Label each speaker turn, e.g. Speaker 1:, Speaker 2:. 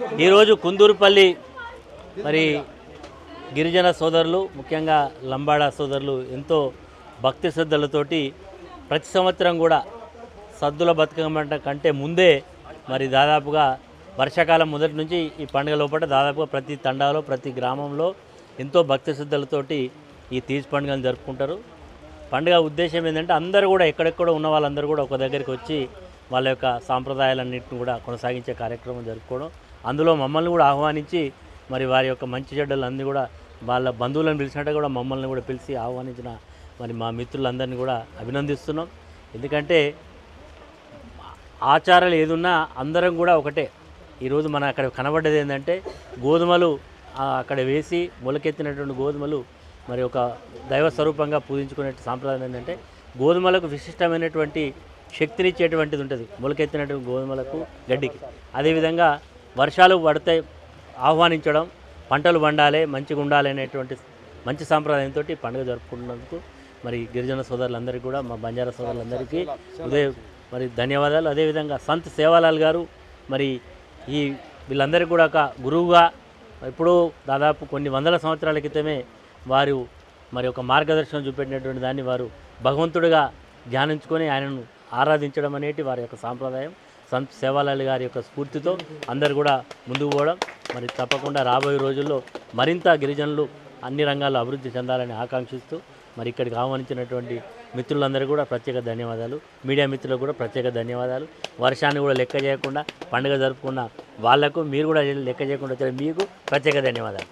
Speaker 1: ఈరోజు కుందూరుపల్లి మరి గిరిజన సోదరులు ముఖ్యంగా లంబాడా సోదరులు ఎంతో భక్తి శ్రద్ధలతోటి ప్రతి సంవత్సరం కూడా సద్దుల బతుకమ్మ కంటే ముందే మరి దాదాపుగా వర్షాకాలం మొదటి నుంచి ఈ పండుగ లోపల దాదాపుగా ప్రతి తండాలో ప్రతి గ్రామంలో ఎంతో భక్తి శ్రద్ధలతోటి ఈ తీజ్ పండుగను జరుపుకుంటారు. పండుగ ఉద్దేశం ఏంటంటే అందరూ కూడా ఎక్కడెక్కడ ఉన్న వాళ్ళందరూ కూడా ఒక దగ్గరికి వచ్చి వాళ్ళ యొక్క సాంప్రదాయాలన్నింటిని కూడా కొనసాగించే కార్యక్రమం జరుపుకోవడం. అందులో మమ్మల్ని కూడా ఆహ్వానించి మరి వారి యొక్క మంచి చెడ్డలు అన్నీ కూడా వాళ్ళ బంధువులను పిలిచినట్టు కూడా మమ్మల్ని కూడా పిలిచి ఆహ్వానించిన మరి మా మిత్రులందరినీ కూడా అభినందిస్తున్నాం. ఎందుకంటే ఆచారాలు ఏదున్నా అందరం కూడా ఒకటే. ఈరోజు మన అక్కడ కనబడ్డది ఏంటంటే గోధుమలు అక్కడ వేసి మొలకెత్తినటువంటి గోధుమలు మరి ఒక దైవ స్వరూపంగా పూజించుకునే సాంప్రదాయం ఏంటంటే గోధుమలకు విశిష్టమైనటువంటి శక్తినిచ్చేటువంటిది ఉంటుంది. మొలకెత్తినటువంటి గోధుమలకు గడ్డికి. అదేవిధంగా వర్షాలు పడతాయి ఆహ్వానించడం పంటలు పండాలి మంచిగా ఉండాలి అనేటువంటి మంచి సాంప్రదాయంతో పండుగ జరుపుకున్నందుకు మరి గిరిజన సోదరులందరికీ కూడా మా బంజారా సోదరులందరికీ ఉదయం మరి ధన్యవాదాలు. అదేవిధంగా సంత్ సేవాలాల్ గారు మరి ఈ వీళ్ళందరికీ కూడా ఒక గురువుగా ఇప్పుడు దాదాపు కొన్ని వందల సంవత్సరాల క్రితమే వారు మరి ఒక మార్గదర్శనం చూపెట్టినటువంటి దాన్ని వారు భగవంతుడిగా ధ్యానించుకొని ఆయనను ఆరాధించడం అనేది వారి యొక్క సాంప్రదాయం. సంత్ సేవాలాల్ గారి యొక్క స్ఫూర్తితో అందరు కూడా ముందుకు పోవడం. మరి తప్పకుండా రాబోయే రోజుల్లో మరింత గిరిజనులు అన్ని రంగాల్లో అభివృద్ధి చెందాలని ఆకాంక్షిస్తూ మరి ఇక్కడికి ఆహ్వానించినటువంటి మిత్రులందరూ కూడా ప్రత్యేక ధన్యవాదాలు. మీడియా మిత్రులకు కూడా ప్రత్యేక ధన్యవాదాలు. వర్షాన్ని కూడా లెక్క చేయకుండా పండుగ జరుపుకున్న వాళ్ళకు మీరు కూడా లెక్క చేయకుండా వచ్చారు. మీకు ప్రత్యేక ధన్యవాదాలు.